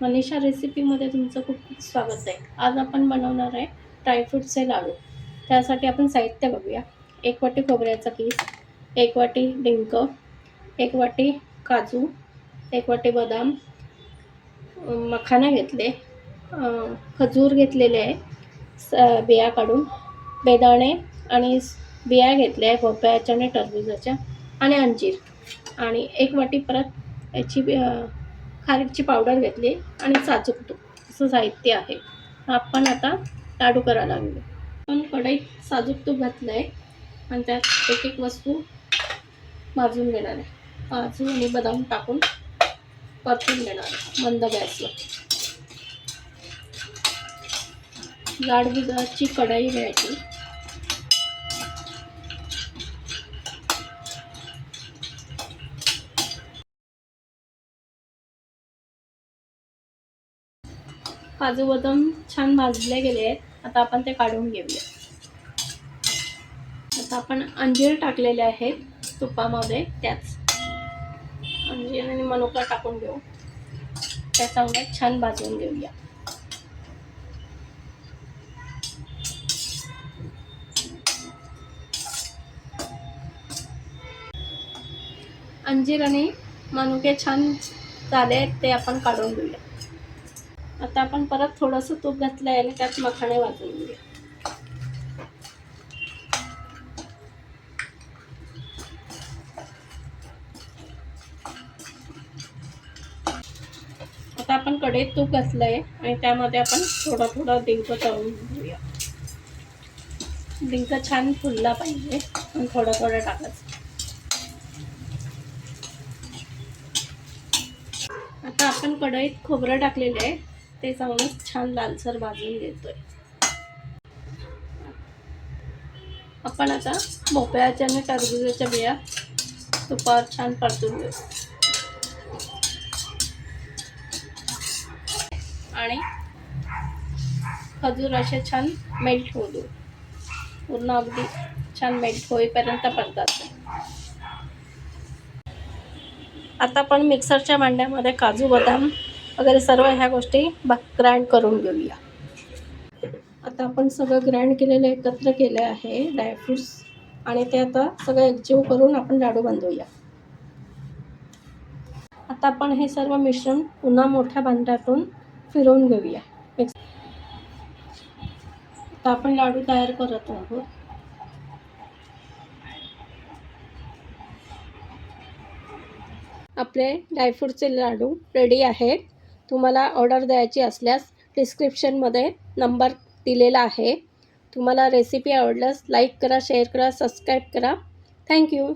मनीषा रेसिपीमध्ये तुमचं खूप खूप स्वागत आहे. आज आपण बनवणार आहे ड्रायफ्रूटचे लाडू. त्यासाठी आपण साहित्य बघूया. एक वाटी खोबऱ्याचा पीस एक वाटी डिंक एक वाटी काजू एक वाटी बदाम मखाना घेतले खजूर घेतलेले आहे स बिया काढून बेदाणे आणि बिया घेतल्या आहे भोपळ्याच्या आणि टरबुजाच्या आणि अंजीर. आणि एक वाटी परत याची बी- खारीकची पावडर घेतली आणि साजूक तूप असं साहित्य आहे. आपण आता लाडू करायला लागलो. पण कढईत साजूक तूप घातलं आहे आणि त्यात एक एक वस्तू भाजून घेणार आहे. काजू आणि बदाम टाकून परतून घेणार मंद गॅसवर. जाड दुधाची कढई घ्यायची. काजू बदाम छान भाजले गेले आहेत. आता आपण ते काढून घेऊया. आता आपण अंजीर टाकलेले आहेत तुपामध्ये त्याच. अंजीर आणि मनुका टाकून घेऊ. त्या चांगल्या छान भाजून घेऊया. अंजीर आणि मनुके छान झाले आहेत ते आपण काढून घेऊया. आता आपण परत थोडंसं तूप घातलं आहे आणि त्यात मखाणे वाजवून घेऊया आता आपण कढईत तूप घातलं आहे आणि त्यामध्ये आपण थोडं थोडं डिंक तळून घेऊया. डिंक छान फुलला पाहिजे पण थोडं थोडं टाकायचं. आता आपण कढईत खोबरं टाकलेलं आहे. ते चांगलंच छान लालसर भाजून घेतोय. आपण आता भोपळ्याच्या आणि टरबुजाच्या बिया तुपावर छान परतून घेऊ. आणि खजूर असे छान मेल्ट होऊ देऊ. पूर्ण अगदी छान मेल्ट होईपर्यंत परतात. आता आपण मिक्सरच्या भांड्यामध्ये काजू बदाम वगैरे सर्व ह्या गोष्टी बा ग्राइंड करून घेऊया. आता आपण सगळं ग्राइंड केलेलं एकत्र केलं आहे ड्रायफ्रूट्स आणि ते आता सगळं एकजीव करून आपण लाडू बांधूया. आता आपण हे सर्व मिश्रण पुन्हा मोठ्या भांड्यातून फिरवून घेऊया. मिक्स आता आपण लाडू तयार करत आहोत. आपले ड्रायफ्रूटचे लाडू रेडी आहेत. तुम्हाला ऑर्डर द्यायची असल्यास डिस्क्रिप्शनमध्ये नंबर दिलेला आहे. तुम्हाला रेसिपी आवडल्यास लाईक करा शेअर करा सबस्क्राईब करा. थँक्यू